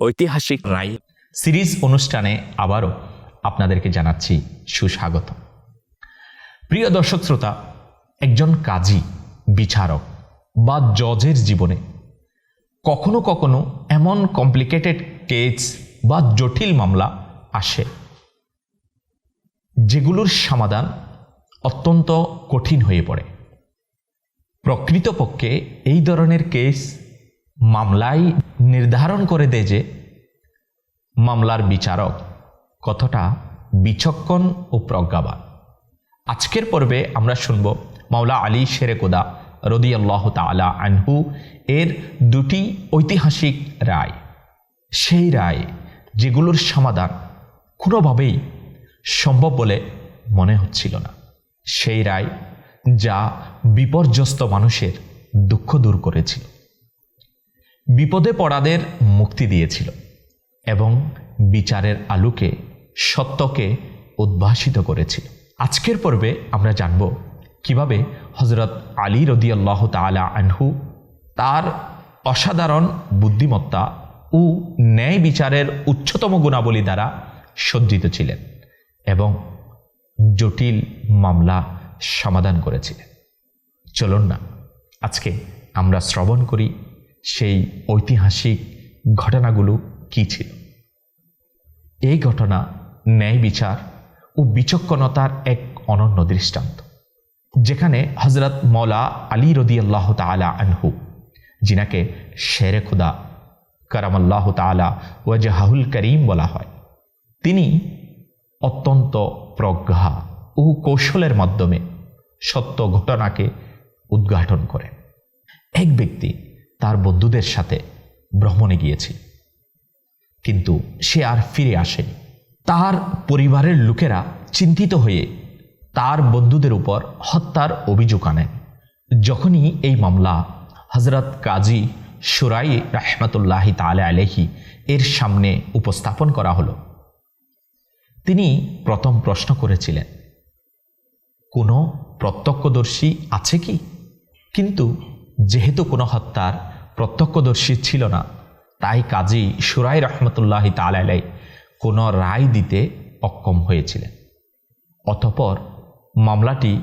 ঐতিহাসিক রায় সিরিজ অনুষ্ঠানে আবারও আপনাদেরকে জানাচ্ছি সুস্বাগত। প্রিয় দর্শক শ্রোতা, একজন কাজী, বিচারক বা জজের জীবনে কখনো কখনো এমন কমপ্লিকেটেড কেস বা জটিল মামলা আসে, যেগুলোর সমাধান অত্যন্ত কঠিন হয়ে পড়ে। প্রকৃতপক্ষে এই ধরনের কেস মামলাই নির্ধারণ করে দেয় যে মামলার বিচারক কতটা বিচক্ষণ ও প্রজ্ঞাবান। আজকের পর্বে আমরা শুনব মাওলা আলী শেরেকোদা রদি আল্লাহ তালা আনহু এর দুটি ঐতিহাসিক রায়। সেই রায় যেগুলোর সমাধান কোনোভাবেই সম্ভব বলে মনে হচ্ছিল না। সেই রায় যা বিপর্যস্ত মানুষের দুঃখ দূর করেছিল। বিপদে পড়াদের মুক্তি দিয়েছিল এবং বিচারের আলোকে সত্যকে উদ্ভাসিত করেছিল। আজকের পর্বে আমরা জানব কীভাবে হজরত আলী রদিয়াল্লাহ তালা আনহু তার অসাধারণ বুদ্ধিমত্তা ও ন্যায় বিচারের উচ্চতম গুণাবলী দ্বারা সজ্জিত ছিলেন এবং জটিল মামলা সমাধান করেছিলেন। চলুন না, আজকে আমরা শ্রবণ করি সেই ঐতিহাসিক ঘটনাগুলো কী ছিল? এই ঘটনা ন্যায় বিচার ও বিচক্ষণতার এক অনন্য দৃষ্টান্ত, যেখানে হজরত মৌলা আলী রদিয়াল্লাহ তালা আনহু, যিনাকে শেরে খুদা কারামাল্লাহ তালা ওয়াজাহুল করিম বলা হয়, তিনি অত্যন্ত প্রজ্ঞা ও কৌশলের মাধ্যমে সত্য ঘটনাকে উদ্ঘাটন করেন। এক ব্যক্তি তার বন্ধুদের সাথে ভ্রমণে গিয়েছিল কিন্তু সে আর ফিরে আসেনি। তার পরিবারের লোকেরা চিন্তিত হয়ে তার বন্ধুদের উপর হত্যার অভিযোগ আনেন যখনই এই মামলা হজরত কাজী সুরাই রাহমাতুল্লাহি তালে আলেহি এর সামনে উপস্থাপন করা হলো, তিনি প্রথম প্রশ্ন করেছিলেন, কোনো প্রত্যক্ষদর্শী আছে কি? কিন্তু যেহেতু কোনো হত্যার প্রত্যক্ষদর্শী ছিল না, তাই কাজী সুরাই রহমতুল্লাহ তালাই কোনো রায় দিতে অক্ষম হয়েছিলেন। অতপর মামলাটি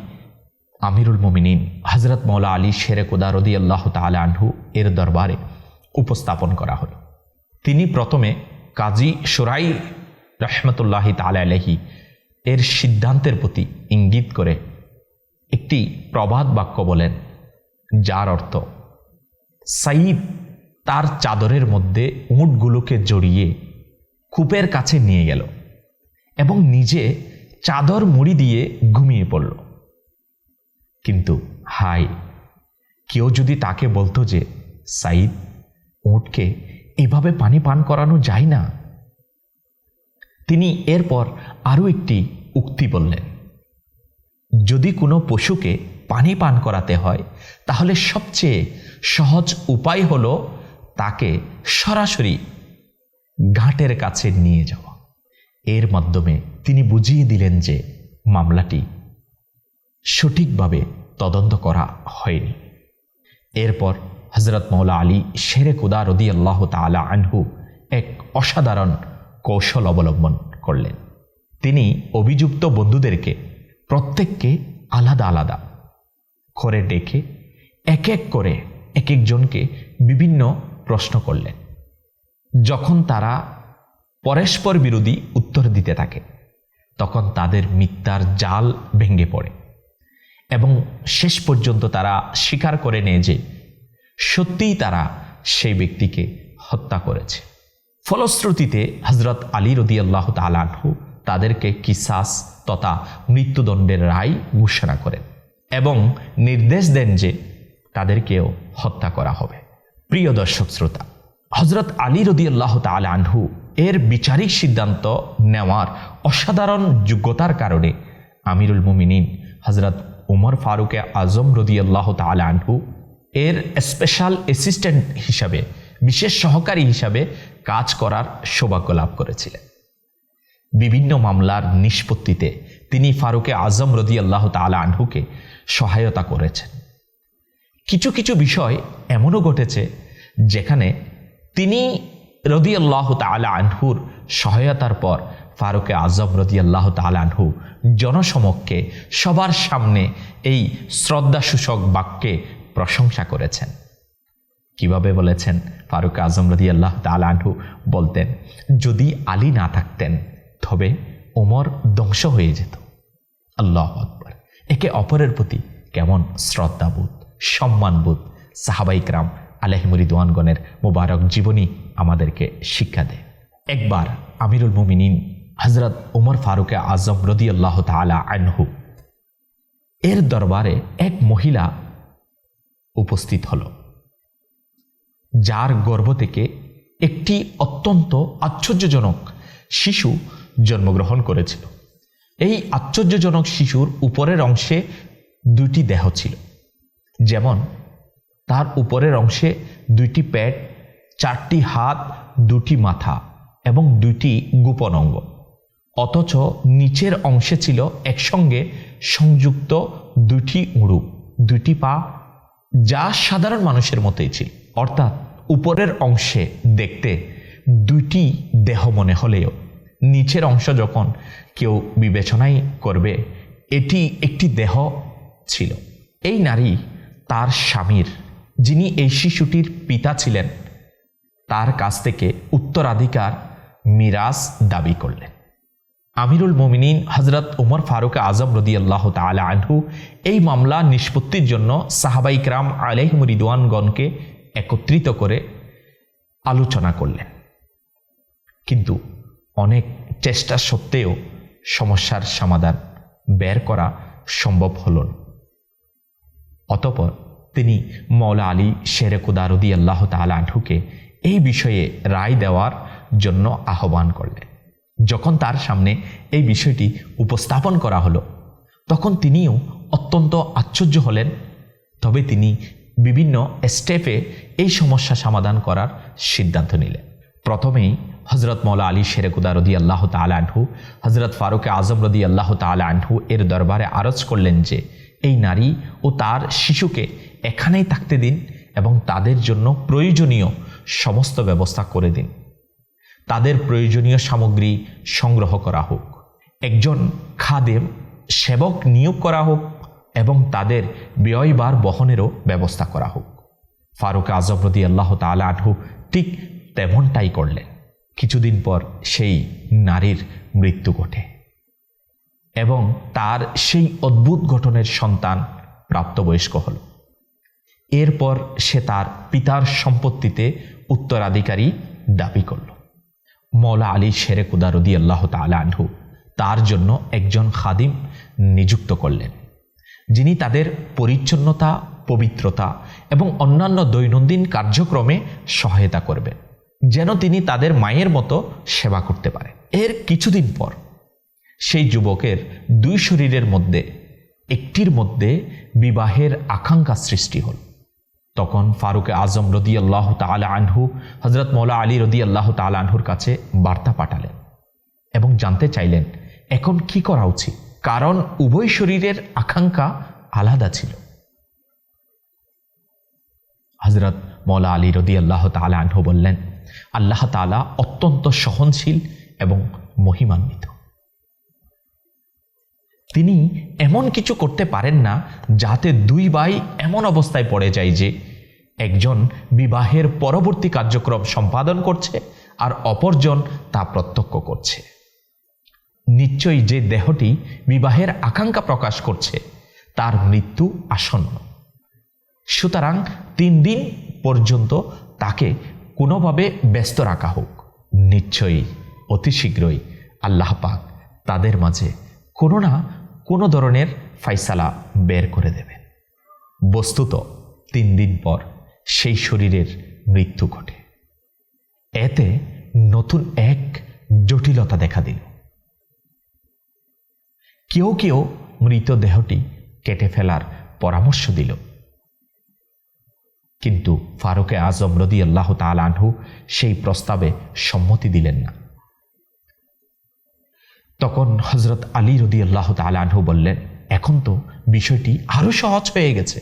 আমিরুল মোমিনিন হজরত মৌলা আলী শেরে কোদা রদি আল্লাহ তালা আনহু এর দরবারে উপস্থাপন করা হল। তিনি প্রথমে কাজী সুরাই রহমতুল্লাহি তালাহি এর সিদ্ধান্তের প্রতি ইঙ্গিত করে একটি প্রবাদ বাক্য বলেন যার অর্থ সাইদ তার চাদরের মধ্যে উঁটগুলোকে জড়িয়ে কূপের কাছে নিয়ে গেল এবং নিজে চাদর মুড়ি দিয়ে ঘুমিয়ে পড়ল। কিন্তু হাই কেউ যদি তাকে বলতো যে সাইদ উঁটকে এভাবে পানি পান করানো যায় না? তিনি এরপর আরও একটি উক্তি বললেন, যদি কোনো পশুকে পানি পান করাতে হয়, তাহলে সবচেয়ে সহজ উপায় হল তাকে সরাসরি ঘাটের কাছে নিয়ে যাওয়া। এর মাধ্যমে তিনি বুঝিয়ে দিলেন যে মামলাটি সঠিকভাবে তদন্ত করা হয়নি। এরপর হজরত মৌলা আলী শেরে কুদা রদি আল্লাহ তালা আনহু এক অসাধারণ কৌশল অবলম্বন করলেন। তিনি অভিযুক্ত বন্ধুদেরকে প্রত্যেককে আলাদা আলাদা করে ডেকে এক এক করে এক একজনকে বিভিন্ন প্রশ্ন করলেন। যখন তারা পরস্পর বিরোধী উত্তর দিতে থাকে, তখন তাদের মিথ্যার জাল ভেঙে পড়ে এবং শেষ পর্যন্ত তারা স্বীকার করে নেয় যে সত্যিই তারা সেই ব্যক্তিকে হত্যা করেছে। ফলশ্রুতিতে হজরত আলী রদি আল্লাহ তালাহু তাদেরকে কিসাস তথা মৃত্যুদণ্ডের রায় ঘোষণা করেন। এবং নির্দেশ দেন যে তাদেরকেও হত্যা করা হবে। প্রিয় দর্শক শ্রোতা হজরত আলী রদি আল্লাহ আনহু এর বিচারিক সিদ্ধান্ত নেওয়ার অসাধারণ যোগ্যতার কারণে আমিরুল মুমিনিন হজরত উমর ফারুকে আজম রদি আল্লাহ আনহু এর স্পেশাল অ্যাসিস্ট্যান্ট হিসাবে, বিশেষ সহকারী হিসাবে কাজ করার সৌভাগ্য লাভ করেছিলেন। বিভিন্ন মামলার নিষ্পত্তিতে তিনি ফারুকে আজম রদি আল্লাহ তালা আনহুকে সহায়তা করেছেন কিছু কিছু বিষয় এমনও ঘটেছে যেখানে তিনি রদি আল্লাহ তালা আনহুর সহায়তার পর ফারুকে আজম রদি আল্লাহ তালা আনহু জনসমক্ষে সবার সামনে এই শ্রদ্ধাসূচক বাক্যে প্রশংসা করেছেন। কীভাবে বলেছেন? ফারুক আজম রদি আল্লাহ আনহু বলতেন, যদি আলী না থাকতেন, তবে ওমর ধ্বংস হয়ে যেত। আল্লাহ একে অপরের প্রতি কেমন শ্রদ্ধাবোধ, সম্মানবোধ সাহাবাইকরাম আলহিমরিদওয়ানগণের মোবারক জীবনী আমাদেরকে শিক্ষা দেয়। একবার আমিরুল মুমিনিন হজরত ওমর ফারুকে আজম রদি আল্লাহ তালা আনহু এর দরবারে এক মহিলা উপস্থিত হল, যার গর্ভ থেকে একটি অত্যন্ত আশ্চর্যজনক শিশু জন্মগ্রহণ করেছিল। এই আশ্চর্যজনক শিশুর উপরের অংশে দুইটি দেহ ছিল। যেমন, তার উপরের অংশে দুইটি পেট, চারটি হাত, দুটি মাথা এবং দুইটি গোপন অঙ্গ। অথচ নিচের অংশে ছিল একসঙ্গে সংযুক্ত দুটি উড়ু দুটি পা, যা সাধারণ মানুষের মতোই ছিল। অর্থাৎ উপরের অংশে দেখতে দুইটি দেহ মনে হলেও নিচের অংশ যখন কেউ বিবেচনাই করবে, এটি একটি দেহ ছিল। এই নারী তার স্বামীর, যিনি এই শিশুটির পিতা ছিলেন, তার কাছ থেকে উত্তরাধিকার মিরাজ দাবি করলেন। আমিরুল মোমিনিন হজরত উমর ফারুক আজম রদি আল্লাহ তালা আনহু এই মামলা নিষ্পত্তির জন্য সাহাবাইকরাম আলহিম রিদওয়ানগণকে একত্রিত করে আলোচনা করলেন। কিন্তু অনেক চেষ্টা সত্ত্বেও সমস্যার সমাধান বের করা সম্ভব হল না। অতপর তিনি মৌলা আলী শেরে কুদারুদি আল্লাহ তালা আনহুকে এই বিষয়ে রায় দেওয়ার জন্য আহ্বান করলেন। যখন তার সামনে এই বিষয়টি উপস্থাপন করা হলো, তখন তিনিও অত্যন্ত আশ্চর্য হলেন। তবে তিনি বিভিন্ন স্টেপে এই সমস্যা সমাধান করার সিদ্ধান্ত নিলেন। প্রথমেই হজরত মৌলা আলী শেরেকুদা রদি আল্লাহ তালাহু হজরত ফারুক আজম রদি আল্লাহ তালাহু এর দরবারে আরজ করলেন যে, এই নারী ও তার শিশুকে এখানেই থাকতে দিন এবং তাদের জন্য প্রয়োজনীয় সমস্ত ব্যবস্থা করে দিন। তাদের প্রয়োজনীয় সামগ্রী সংগ্রহ করা হোক। একজন খাদেম সেবক নিয়োগ করা হোক এবং তাদের ব্যয়বার বহনেরও ব্যবস্থা করা হোক। ফারুক আজম রদি আল্লাহ তালা আনহু ঠিক তেমনটাই করলেন। কিছুদিন পর সেই নারীর মৃত্যু ঘটে এবং তার সেই অদ্ভুত গঠনের সন্তান প্রাপ্তবয়স্ক হল। এরপর সে তার পিতার সম্পত্তিতে উত্তরাধিকারী দাবি করল। মৌলা আলী শেরে কুদারুদি আল্লাহ তালাহু তার জন্য একজন খাদিম নিযুক্ত করলেন। যিনি তাদের পরিচ্ছন্নতা, পবিত্রতা এবং অন্যান্য দৈনন্দিন কার্যক্রমে সহায়তা করবেন। যেন তিনি তাদের মায়ের মতো সেবা করতে পারে। এর কিছুদিন পর সেই যুবকের দুই শরীরের মধ্যে, একটির মধ্যে বিবাহের আকাঙ্ক্ষা সৃষ্টি হল। তখন ফারুক আজম রদি আল্লাহ তালা আনহু হজরত মৌলা আলী রদি আল্লাহ তালা আনহুর কাছে বার্তা পাঠালেন এবং জানতে চাইলেন, এখন কি করা উচিত? কারণ উভয় শরীরের আকাঙ্ক্ষা আলাদা ছিল। হজরত মৌলা আলী রদি আল্লাহ তালা আনহু বললেন আল্লাহ তালা অত্যন্ত সহনশীল এবং মহিমান্বিত। তিনি এমন কিছু করতে পারেন না যাতে দুই ভাই এমন অবস্থায় পড়ে যায় যে একজন বিবাহের পরবর্তী কার্যক্রম সম্পাদন করছে আর অপরজন তা প্রত্যক্ষ করছে। নিশ্চয়ই যে দেহটি বিবাহের আকাঙ্ক্ষা প্রকাশ করছে, তার মৃত্যু আসন্ন। সুতরাং তিন দিন পর্যন্ত তাকে কোনোভাবে ব্যস্ত রাখা হোক। নিশ্চয়ই, অতি শীঘ্রই আল্লাহ পাক তাদের মাঝে কোনো না কোনো ধরনের ফাইসালা বের করে দেবেন। বস্তুত তিন দিন পর সেই শরীরের মৃত্যু ঘটে। এতে নতুন এক জটিলতা দেখা দিল। কেউ কেউ মৃতদেহটি কেটে ফেলার পরামর্শ দিল। কিন্তু ফারুকে আজম রদি আল্লাহ তালানহু সেই প্রস্তাবে সম্মতি দিলেন না। তখন হজরত আলী রদি আল্লাহ তালানহু বললেন, এখন তো বিষয়টি আরও সহজ হয়ে গেছে।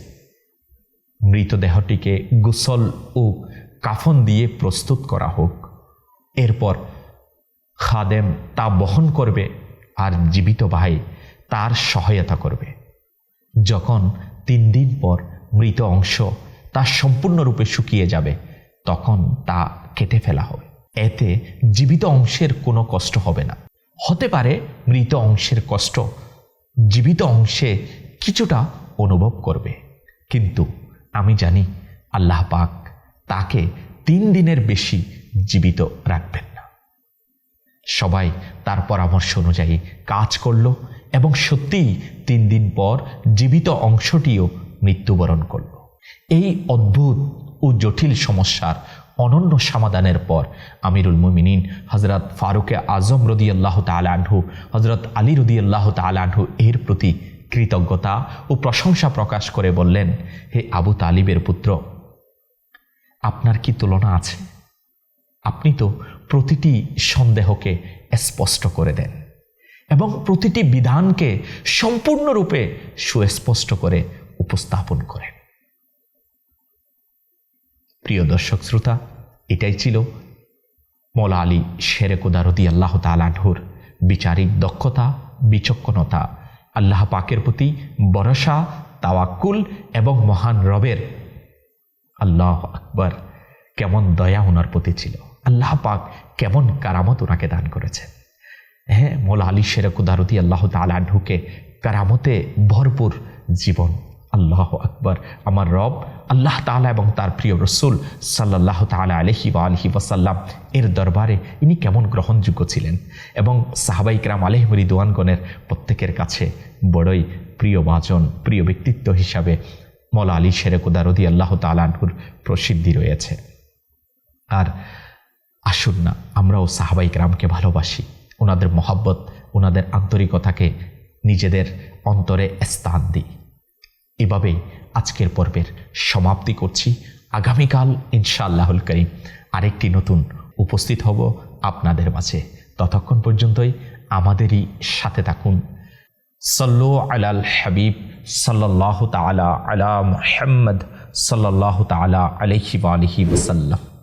মৃতদেহটিকে গুসল ও কাফন দিয়ে প্রস্তুত করা হোক। এরপর খাদেম তা বহন করবে আর জীবিত ভাই তার সহায়তা করবে। যখন তিন দিন পর মৃত অংশ তা সম্পূর্ণরূপে শুকিয়ে যাবে, তখন তা কেটে ফেলা হবে। এতে জীবিত অংশের কোনো কষ্ট হবে না। হতে পারে মৃত অংশের কষ্ট জীবিত অংশে কিছুটা অনুভব করবে। কিন্তু আমি জানি আল্লাহ পাক তাকে তিন দিনের বেশি জীবিত রাখবেন না। সবাই তার পরামর্শ অনুযায়ী কাজ করল এবং সত্যিই তিন দিন পর জীবিত অংশটিও মৃত্যুবরণ করল। এই অদ্ভুত ও জটিল সমস্যার অনন্য সমাধানের পর আমিরুল মুমিনিন হজরত ফারুকে আজম রদি আল্লাহ তালাহু হজরত আলী রদি আল্লাহ এর প্রতি কৃতজ্ঞতা ও প্রশংসা প্রকাশ করে বললেন, হে আবু তালিবের পুত্র, আপনার কি তুলনা আছে? আপনি তো প্রতিটি সন্দেহকে স্পষ্ট করে দেন এবং প্রতিটি বিধানকে সম্পূর্ণরূপে সুস্পষ্ট করে উপস্থাপন করেন। প্রিয় দর্শক শ্রোতা, এটাই ছিল মৌলা আলী শেরে কুদারদি আল্লাহ তালাহুর বিচারিক দক্ষতা, বিচক্ষণতা। আল্লাহ পাকের প্রতি ভরসা, তাওয়াক্কুল এবং মহান রবের আল্লাহ আকবর কেমন দয়া ওনার প্রতি ছিল। আল্লাহ পাক কেমন কারামত ওনাকে দান করেছে। হ্যাঁ মোলা আলী শেরকুদারতি আল্লাহ তালাহুকে কারামতে ভরপুর জীবন আল্লাহ আকবর। আমার রব, আল্লাহ তালা এবং তার প্রিয় রসুল সাল্লাহ তালা আলহি বা আলহি ওয়াসাল্লাম এর দরবারে ইনি কেমন গ্রহণযোগ্য ছিলেন? এবং সাহাবাইকরাম আলহমরি দোয়ানগণের প্রত্যেকের কাছে বড়ই প্রিয় বাচন প্রিয় ব্যক্তিত্ব হিসাবে মলা আলী শেরেকুদারদি আল্লাহ তালাহুর প্রসিদ্ধি রয়েছে। আর আসুন না, আমরাও সাহাবাই গ্রামকে ভালোবাসি। ওনাদের মহাব্বত, ওনাদের আন্তরিকতাকে নিজেদের অন্তরে স্থান দিই। এভাবেই আজকের পর্বের সমাপ্তি করছি। আগামীকাল ইনশাআল্লাহুল করিম আরেকটি নতুন উপস্থিত হব আপনাদের মাঝে। ততক্ষণ পর্যন্তই আমাদেরই সাথে থাকুন। সল্লু আলাল হাবিব সাল্লাহ তালা আলা মুহাম্মদ সাল্লাহ তালা আলহি আলহি ওসাল্লাম